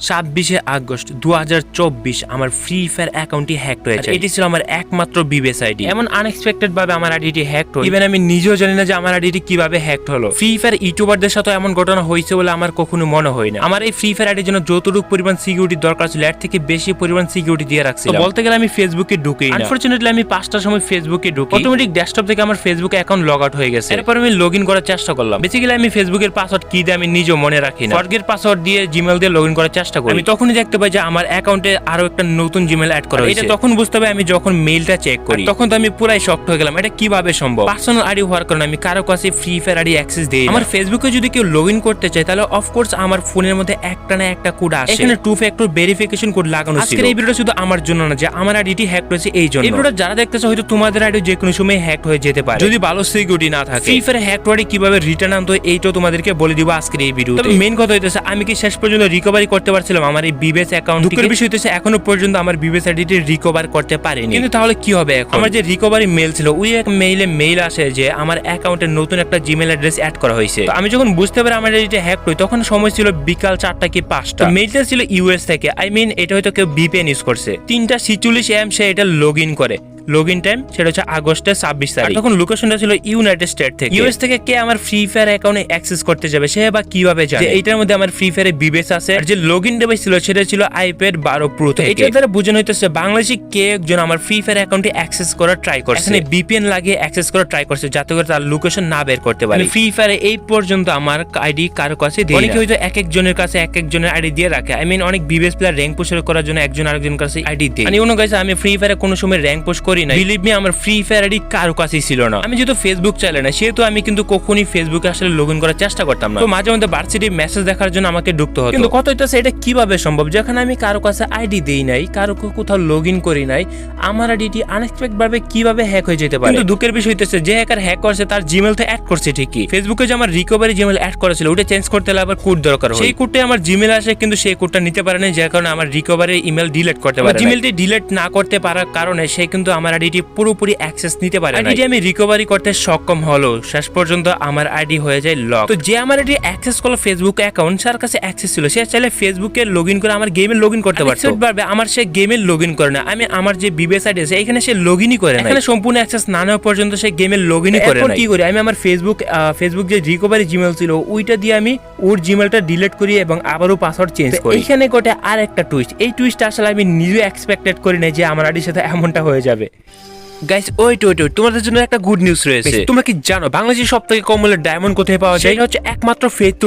ছাব্বিশে আগস্ট দু হাজার চব্বিশ আমার ফ্রি ফায়ার অ্যাকাউন্টটি হ্যাক হয়েছে এটি ছিল আমার একমাত্র বিবেস আইডি। এমন আনএক্সপেক্টেড ভাবে আমার আইডিটি হ্যাক হলো। ইভেন আমি নিজেও জানি না যে আমার আইডিটি কীভাবে হ্যাক হলো। ফ্রি ফায়ার ইউটিউবারদের সাথে এমন ঘটনা হয়েছে বলে আমার কখনো মনে হয় না। আমার এই ফ্রি ফায়ার আইডির জন্য যতটুকু পরিমাণ সিকিউরিটি দরকার ছিল এর থেকে বেশি পরিমাণ সিকিউরিটি দিয়ে রাখছি বলতে গেলে আমি ফেসবুকে ঢুকি আনফরচুনেটলি আমি পাঁচটার সময় ফেসবুকে ঢুকি। অটোমেটিক ডেস্কটপ থেকে আমার ফেসবুক অ্যাকাউন্ট লগ আউট হয়ে গেছে। এরপর আমি লগ ইন করার চেষ্টা করলাম। বেসিক্যালি আমি ফেসবুকের পাসওয়ার্ড কি দিয়ে আমি নিজেও মনে রাখি না। পাসওয়ার্ড দিয়ে জিমেল দিয়ে লগ ইন করার চেষ্টা করি। আমি তখনই দেখতে পাই যে আমার অ্যাকাউন্টে আরও একটা নতুন জিমেল অ্যাড করা হয়েছে। এটা তখন বুঝতে হবে আমি যখন মেইলটা চেক করি। তখন তো আমি পুরাই শক্ট হয়ে গেলাম এটা কীভাবে সম্ভব? পার্সোনাল আইডি হওয়ার কারণে আমি কারও কাছে ফ্রি ফায়ার আইডি অ্যাক্সেস দিই আমার ফেসবুকে যদি কেউ লগ ইন করতে চায় তাহলে অফকোর্স আমার ফোনের মধ্যে একটা না একটা কোড আসে। এখানে টু ফ্যাক্টর ভেরিফিকেশন কোড লাগানো ছিল। আজকের এই ভিডিওটা শুধু আমার জন্য না যে আমার আইডিটি হ্যাক হয়েছে এই জন্য। এই ভিডিওটা যারা দেখতেছে হয়তো তোমাদের আইডি যে কোনো সময় হ্যাক হয়ে যেতে পারে। যদি ভালো সিকিউরিটি না থাকে। ফ্রি ফায়ার হ্যাক আইডি কীভাবে রিটার্ন আনতে এইটাও তোমাদেরকে বলে দিব আজকের এই ভিডিও মেইন কথা হইতেছে আমি কি শেষ পর্যন্ত রিকভারি করতে পারছিলাম আমার এই বিবেস অ্যাকাউন্ট দুঃখের বিষয় হইতেছে এখনও পর্যন্ত আমার বিবেস আইডিটি রিকভার করতে পারিনি। কিন্তু তাহলে কি হবে এখন? আমার যে রিকভারি মেইল ছিল ওই এক মেইলে মেইল আসে যে আমার অ্যাকাউন্টে নতুন একটা জিমেল অ্যাড্রেস অ্যাড করা হয়েছে। তো আমি যখন বুঝতে পারি আমার এটা হ্যাক হই তখন সময় ছিল বিকাল চারটা কি পাঁচটা। মেইলটা ছিল ইউএস থেকে। আই মিন এটা হয়তো কেউ বিপিএন ইউজ করছে। তিনটা ছিচল্লিশ এম সে এটা লগ ইন করে। লগ ইন টাইম সেটা হচ্ছে আগস্টের ছাব্বিশ তারিখ। তখন লোকেশনটা ছিল ইউনাইটেড স্টেট থেকে। ইউএস থেকে কে আমার ফ্রি ফায়ার অ্যাকাউন্টে অ্যাক্সেস করতে যাবে সে বা কীভাবে যাবে এইটার মধ্যে আমার ফ্রি ফায়ারে বিবেস আছে। আর যে লগ ইন ডিভাইস ছিল সেটা ছিল আইপ্যাড বারো প্রো এটার দ্বারা বোঝানো হইতেছে বাংলাদেশি কে একজন আমার ফ্রি ফায়ার অ্যাকাউন্টে অ্যাক্সেস করার ট্রাই করছে। এখানে বিপিএন লাগিয়ে অ্যাক্সেস করার ট্রাই করছে যাতে করে তার লোকেশন না বের করতে পারে। ফ্রি ফায়ারে এই পর্যন্ত আমার আইডি কারও কাছে দিই অনেকে হয়তো এক একজনের কাছে এক একজনের আইডি দিয়ে রাখে। আই মিন অনেক বিবেস প্লেয়ার র্যাঙ্ক পুশ করার জন্য একজন আরেকজন কাছে আইডি দেয়। মানে অন্য গাইছে আমি ফ্রি ফায়ারে কোনো সময় র্যাঙ্ক পুশ করি না বিলিভ মি আমার ফ্রি ফায়ার আইডি কারও কাছেই ছিল না। আমি যেহেতু ফেসবুক চালাই না সেহেতু আমি কিন্তু কখনই ফেসবুকে আসলে লগ ইন করার চেষ্টা করতাম না। তো মাঝে মধ্যে ভার্সিটি মেসেজ দেখার জন্য আমাকে ঢুকতে হতো। কিন্তু কত হইতেছে এটা কীভাবে সম্ভব? যেখানে আমি কারও কাছে আইডি দেই নাই কারও কোথাও লগ ইন করি নাই আমার আইডিটি আনএক্সপেক্টেড ভাবে কীভাবে হ্যাক হয়ে যেতে পারে? কিন্তু দুঃখের বিষয় হইতেছে যে হ্যাকার হ্যাক করছে তার জিমেল তো অ্যাড করছে ঠিকই। ফেসবুকে যে আমার রিকভারি জিমেল অ্যাড করেছিল ওটা চেঞ্জ করতে হলে আবার কোড দরকার হয়। সেই কোডটা আমার জিমেল আসে কিন্তু সেই কোডটা নিতে পারে না যার কারণে আমার রিকভারি ইমেল ডিলিট করতে পারে জিমেলটি ডিলিট না করতে পারার কারণে সে কিন্তু আমার আইডিটি পুরোপুরি অ্যাক্সেস নিতে পারে আইডিটি আমি রিকভারি করতে সক্ষম হলো। শেষ পর্যন্ত আমার আইডি হয়ে যায় লক তো যে আমার আইডি অ্যাক্সেস করল ফেসবুক অ্যাকাউন্ট তার কাছে অ্যাক্সেস ছিল সে চাইলে ফেসবুকে লগ ইন করে আমার গেমে লগ ইন করতে পারতো। পারবে আমার সে গেমে লগ ইন করে না। আমি আমার যে বিবেস আইডি আছে এখানে সে লগ ইনই করে না এখানে সম্পূর্ণ অ্যাক্সেস না নেওয়া পর্যন্ত সে গেমে লগ ইনই করে না কি করি? আমি আমার ফেসবুক ফেসবুক যে রিকভারি জিমেল ছিল ওইটা দিয়ে আমি ওর জিমেলটা ডিলিট করি এবং আবারও পাসওয়ার্ড চেঞ্জ করি। এখানে ঘটে আর একটা টুইস্ট এই টুইস্ট আসলে আমি নিজে এক্সপেক্টেড করি না যে আমার আইডির সাথে এমনটা হয়ে যাবে। days. Guys wait wait wait তোমাদের জন্য একটা গুড নিউজ রয়েছে। তোমরা কি জানো বাংলাদেশের সব থেকে কম ডায়মন্ড কোথায় পাওয়া যায়? হচ্ছে একমাত্র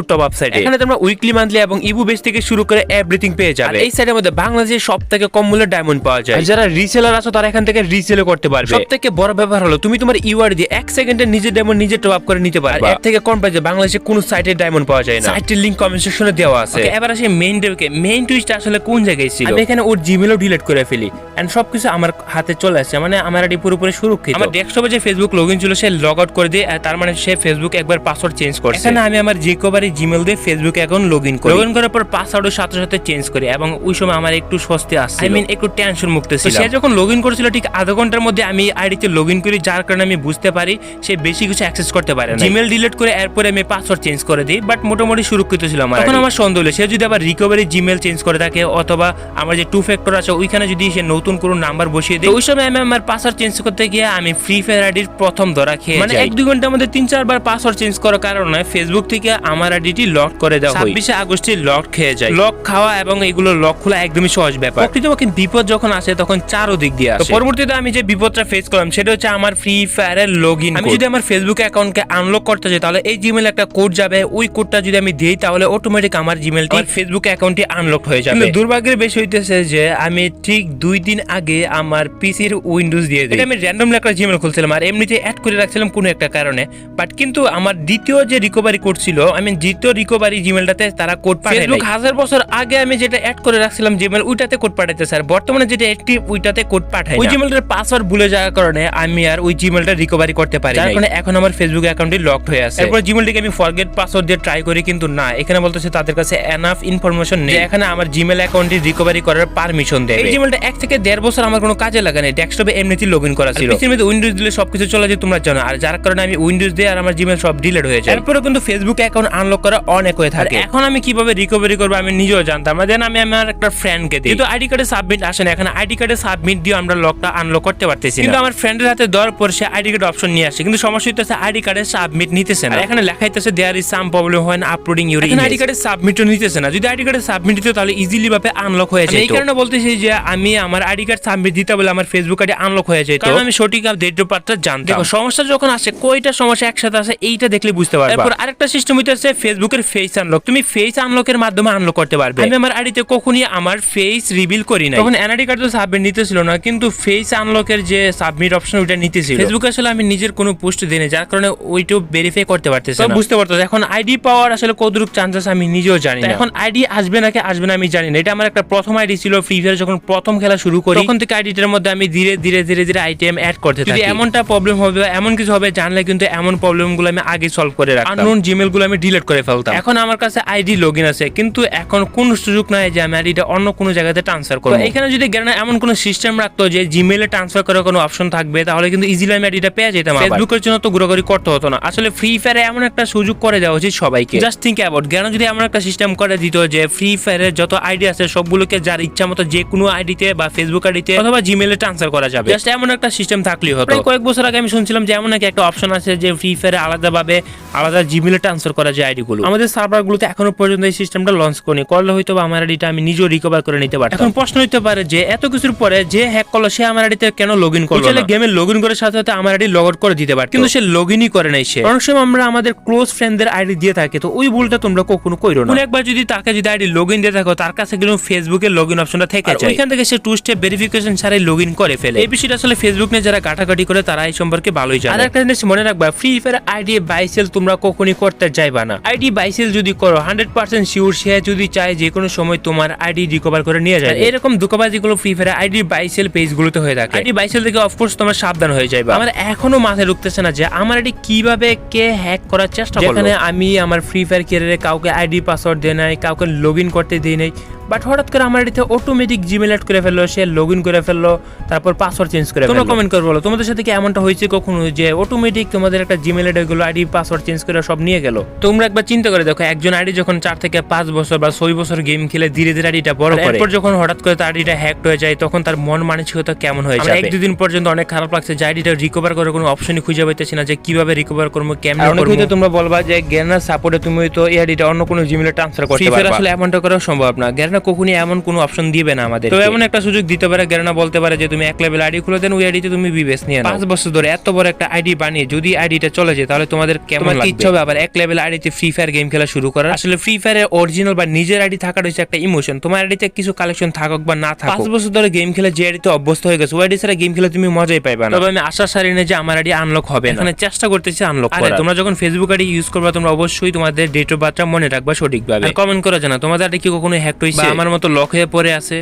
টপ আপ সাইটে এখানে তোমরা উইকলি মান্থলি এবং ইবু বেস থেকে শুরু করে এভরিথিং পেয়ে যাবে। এই সাইটের মধ্যে বাংলাদেশের সব থেকে কম মূল্যের ডায়মন্ড পাওয়া যায়। আর যারা রিসেলার আছো তারা এখান থেকে রিসেলও করতে পারবে। সব থেকে বড় ব্যাপার হলো তুমি তোমার ইউআর দিয়ে এক সেকেন্ডে নিজের ডায়মন্ড নিজে টপ আপ করে নিতে পারবে। এর থেকে কম প্রাইসে বাংলাদেশে কোনো সাইটে ডায়মন্ড পাওয়া যায় না। সাইটের লিংক কমেন্ট সেকশনে দেওয়া আছে। এবার আসি মেইন ডেকে মেইন টুইস্ট আসলে কোন জায়গায় ছিল? আমি এখানে ওর জিমেলও ডিলিট করে ফেলি। এন্ড সবকিছু আমার হাতে চলে আসছে। মানে আমার পুরোপুরি সুরক্ষিত। আমার ডেস্কটপে যে ফেসবুক লগইন ছিল সে লগ আউট করে দিয়ে তার মানে সে ফেসবুক একবার পাসওয়ার্ড চেঞ্জ করছে। এখানে আমি আমার যে কবারই জিমেল দিয়ে ফেসবুক অ্যাকাউন্ট লগইন করি। লগইন করার পর পাসওয়ার্ডের সাথে সাথে চেঞ্জ করি এবং ওই সময় আমার একটু স্বস্তি আসছে আই মিন একটু টেনশন মুক্ত ছিল সে যখন লগইন করেছিল ঠিক আধা ঘণ্টার মধ্যে আমি আইডিতে লগইন করি যার কারণে আমি বুঝতে পারি সে বেশি কিছু অ্যাক্সেস করতে পারে না জিমেল ডিলিট করে এরপরে আমি পাসওয়ার্ড চেঞ্জ করে দিই বাট মোটামুটি সুরক্ষিত ছিল আমার তখন আমার সন্দেহ হলো সে যদি আবার রিকভারি জিমেল চেঞ্জ করে থাকে অথবা আমার যে টু ফ্যাক্টর আছে ওইখানে যদি সে নতুন কোনো নাম্বার বসিয়ে দেয় ওই সময় আমি আমার পাসওয়ার্ড চেঞ্জ করতে গিয়ে আমি ফ্রি ফায়ার আইডির প্রথম ধরা খেয়ে মানে এক দুই ঘণ্টার মধ্যে তিন চারবার পাসওয়ার্ড চেঞ্জ করার কারণে ফেসবুক থেকে আমার আইডিটি লক করে দেওয়া হয়। ছাব্বিশে আগস্টে লক খেয়ে যায় লক খাওয়া এবং এগুলো লক খোলা একদমই সহজ ব্যাপার। প্রকৃতপক্ষে বিপদ যখন আসে তখন চারো দিক দিয়ে আসে। পরবর্তীতে আমি যে বিপদটা ফেস করলাম সেটা হচ্ছে আমার ফ্রি ফায়ারের লগ ইন আমি যদি আমার ফেসবুক অ্যাকাউন্টকে আনলক করতে চাই তাহলে এই জিমেল একটা কোড যাবে। ওই কোডটা যদি আমি দিই তাহলে অটোমেটিক আমার জিমেলটি ফেসবুক অ্যাকাউন্টটি আনলক হয়ে যাবে। দুর্ভাগ্যের বিষয় হইতেছে যে আমি ঠিক দুই দিন আগে আমার পিসির উইন্ডোজ দিয়ে দিই। এটা আমি র্যান্ডম একটা জিমেল খুলছিলাম আর এমনিতে অ্যাড করে রাখছিলাম কোনো একটা কারণে। বাট কিন্তু আমার দ্বিতীয় যে রিকভারি কোড ছিল আমি দ্বিতীয় রিকভারি জিমেলটাতে তারা কোড পাঠায় ফেসবুক হাজার বছর আগে আমি যেটা অ্যাড করে রাখছিলাম জিমেল ওইটাতে কোড পাঠাইতে স্যার। বর্তমানে যেটা অ্যাক্টিভ ওইটাতে কোড পাঠাই ওই জিমেলটার পাসওয়ার্ড ভুলে যাওয়ার কারণে আমি আর ওই জিমেলটা রিকভারি করতে পারি যার কারণে এখন আমার ফেসবুক অ্যাকাউন্টটি লকড হয়ে আছে। এরপর জিমেলটিকে আমি ফরগেট পাসওয়ার্ড দিয়ে ট্রাই করি কিন্তু না। এখানে বলতেছে তাদের কাছে এনাফ ইনফরমেশন নেই। এখানে আমার জিমেল অ্যাকাউন্টটি রিকভারি করার পারমিশন দেয় এই জিমেলটা এক থেকে দেড় বছর আমার কোনো কাজে লাগে না ডেস্কটপে এমনিতেই লগ ইন করা ছিল পিসির মধ্যে উইন্ডোজ দিলে সবকিছু চলে যায় তোমরা জানো। আর যার কারণে আমি উইন্ডোজ দিয়ে আর আমার জিমেল সব ডিলিট হয়ে যায়। এরপরে কিন্তু ফেসবুক অ্যাকাউন্ট আনলক করা অনেক হয়ে থাকে। এখন আমি কীভাবে রিকভারি করব আমি নিজেও জানতাম না। দেন আমি আমার একটা ফ্রেন্ডকে দিই। কিন্তু আইডি কার্ডে সাবমিট আসে না। এখন আইডি কার্ডে সাবমিট দিয়ে আমরা লকটা আনলক করতে পারতেছি কিন্তু আমার ফ্রেন্ডের হাতে দেওয়ার পর সে আইডি কার্ড অপশন নিয়ে আসে। কিন্তু সমস্যা হইতেছে আইডি কার্ডে সাবমিট নিতেছে না। আর এখানে লেখা হইতেছে দেয়ার ইজ সাম প্রবলেম হয় না আপলোডিং ইউর আইডি কার্ডে সাবমিটও নিতেছে না। যদি আইডি কার্ডে সাবমিট দিত তাহলে ইজিলি ভাবে আনলক হয়ে যায় এই কারণে বলতেছি যে আমি আমার আইডি কার্ড সাবমিট দিতে বলে আমার ফেসবুক আইডি আনলক হয়ে যায় কারণ আমি সঠিক ডেট অফ বার্থটা জানতাম। দেখো সমস্যা যখন আসে কয়টা সমস্যা একসাথে আসে এইটা দেখলে বুঝতে পারবে। তারপর আরেকটা সিস্টেম হইতেছে ফেসবুকের ফেস আনলক তুমি ফেস আনলকের মাধ্যমে আনলক করতে পারবে। আমি আমার আইডিতে কখনই আমার ফেস রিভিল করি না তখন এনআইডি কার্ড তো সাবমিট নিতেছিল না কিন্তু ফেস আনলকের যে সাবমিট অপশন ওইটা নিতেছিল। ফেসবুকে আসলে আমি নিজের কোনো পোস্ট দিই না, যার কারণে ওইটাও ভেরিফাই করতে পারতেছি না। বুঝতে পারতো এখন আইডি পাওয়ার আসলে কতটুকু চান্সেস আমি নিজেও জানি না। এখন আইডি আসবে নাকি আসবে না আমি জানি না। এটা আমার একটা প্রথম আইডি ছিল ফ্রি ফায়ার যখন প্রথম খেলা শুরু করি তখন থেকে আইডিটার মধ্যে আমি ধীরে ধীরে ধীরে ধীরে আইটেম অ্যাড করতে থাকি। এমনটা প্রবলেম হবে বা এমন কিছু হবে জানলে কিন্তু এমন প্রবলেমগুলো আমি আগে সলভ করে রাখতাম। আননোন জিমেলগুলো আমি ডিলিট করে ফেলতাম। এখন আমার কাছে আইডি লগইন আছে কিন্তু এখন কোন সুযোগ নাই যে আমি আইডিটা অন্য কোনো জায়গাতে ট্রান্সফার করব। এখানে যদি জ্ঞান এমন কোনো সিস্টেম রাখতো যে জিমেলে ট্রান্সফার করার কোনো অপশন থাকবে তাহলে কিন্তু ইজিলি আমি আইডিটা পেয়ে যেতাম ফেসবুকের জন্য তো ঘোরাঘুরি করতে হতো না। আসলে ফ্রি ফায়ারে এমন একটা সুযোগ করে দেওয়া উচিত সবাইকে। জাস্ট থিঙ্ক অ্যাবাউট জ্ঞান যদি এমন একটা সিস্টেম করে দিত যে ফ্রি ফায়ারের যত আইডি আছে সবগুলোকে যার ইচ্ছা মতো যে কোনো আইডিতে বা ফেসবুক আইডিতে অথবা জিমেলে ট্রান্সফার করা যাবে। জাস্ট এমন একটা সিস্টেম থাকলেই হতো। প্রায় কয়েক বছর আগে আমি শুনছিলাম যে এমন নাকি একটা অপশন আছে যে ফ্রি ফায়ারে আলাদাভাবে আলাদা জিমেলে ট্রান্সফার করা যায় আইডি গুলো আমাদের সার্ভার গুলোতে এখনও পর্যন্ত এই সিস্টেমটা লঞ্চ করিনি। করলে হয়তো বা আমার আইডিটা আমি নিজেও রিকভার করে নিতে পারতাম। এখন প্রশ্ন হতে পারে যে এত কিছুর পরে যে হ্যাক করল সে আমার আইডিতে কেন লগ ইন করল না? গেমে লগ ইন করার সাথে সাথে আমার আইডি লগ আউট করে দিতে পারত। কিন্তু সে লগ ইনই করে নাই সে। অনেক সময় আমরা আমাদের ক্লোজ ফ্রেন্ডদের আইডি দিয়ে থাকি তো ওই ভুলটা তোমরা কখনো কইরো না। একবার যদি তাকে যদি আইডি লগ ইন দিয়ে থাকো তার কাছে কিন্তু ফেসবুকে লগ ইন অপশনটা থেকে যায়। ওইখান থেকে সে টু স্টেপ ভেরিফিকেশন ছাড়াই লগ ইন করে ফেলে। এই বিষয়টা আসলে ফেসবুক নিয়ে যারা ঘাটাঘাটি করে তারা এই সম্পর্কে ভালোই জানে। আর একটা জিনিস মনে রাখবা ফ্রি ফায়ার আইডি বাইসেল তোমরা কখনই করতে যাইবা না। আইডি বাইসেল যদি করো হান্ড্রেড পার্সেন্ট শিওর সে যদি চায় যে কোনো সময় তোমার আইডি রিকভার করে নিয়ে যায় এরকম ধোকাবাজি গুলো free fire ID buy sell page গুলোতে হয়ে থাকে। আইডি বাইসেল থেকে অফকোর্স তোমার সাবধান হয়ে যাবে আমার এখনও মাথায় ঢুকতেছে না যে আমার আইডি কীভাবে কে হ্যাক করার চেষ্টা করল। যেখানে আমি আমার ফ্রি ফায়ার ক্যারিয়ারে কাউকে আইডি পাসওয়ার্ড দিয়ে নাই কাউকে লগ ইন করতে দিই নাই বাট হঠাৎ করে আমার আইডিতে অটোমেটিক জিমেল অ্যাড করে ফেলল সে লগ ইন করে ফেলল তারপর পাসওয়ার্ড চেঞ্জ করে তোমরা কমেন্ট করে বলো তোমাদের সাথে কি এমনটা হয়েছে কখনো যে অটোমেটিক তোমাদের একটা জিমেল আইডি গুলো আইডি পাসওয়ার্ড চেঞ্জ করে সব নিয়ে গেল? তোমরা একবার চিন্তা করে দেখো একজন আইডি যখন চার থেকে পাঁচ বছর বা ছয় বছর গেম খেলে ধীরে ধীরে আইডিটা বড় করে। এরপর যখন হঠাৎ করে তার আইডিটা হ্যাক হয়ে যায় তখন তার মন মানসিকতা কেমন হয়ে যায় এক দুদিন পর্যন্ত অনেক খারাপ লাগছে যে আইডিটা রিকভার করার কোনো অপশনই খুঁজে পাইতেছি না যে কীভাবে রিকভার করব কেমন করব। তোমরা বলবা যে গ্যানার সাপোর্টে তুমি তো এই আইডিটা অন্য কোনো জিমেলে ট্রান্সফার করতে পারবে। আসলে এমনটা করা সম্ভব না। গ্যানা কখনই এমন কোনো অপশন দিবে না আমাদের তো এমন একটা সুযোগ দিতে পারে গ্যানা বলতে পারে যে তুমি এক লেভেল আইডি খুলে দেন ওই আইডিতে তুমি বিবেস নিয়ে। পাঁচ বছর ধরে এত বড় একটা আইডি বানিয়ে যদি আইডিটা চলে যায় তাহলে তোমাদের কেমন ইচ্ছা হবে আবার এক লেভেল আইডিতে ফ্রি ফায়ার গেম খেলা শুরু করার আসলে ফ্রি ফায়ারের অরিজিনাল বা নিজের আইডি থাকার হচ্ছে একটা ইমোশন তোমার আইডিতে কিছু কালেকশন থাকুক বা না থাকুক পাঁচ বছর ধরে গেম খেলে যে আইডিতে অভ্যস্ত হয়ে গেছে ওই আইডি ছাড়া গেম খেলে তুমি মজাই পাইবা না তবে আমি আশা সারি না যে আমার আইডি আনলক হবে না এখানে চেষ্টা করতেছি আনলক করার তোমরা যখন ফেসবুক আইডি ইউজ করবে তোমরা অবশ্যই তোমাদের ডেট অফ বার্থটা মনে রাখবা সঠিকভাবে কমেন্ট করে জানা তোমাদের আইডি কি কখনো হ্যাক হয়েছে বা আমার মতো লক হয়ে পড়ে আছে।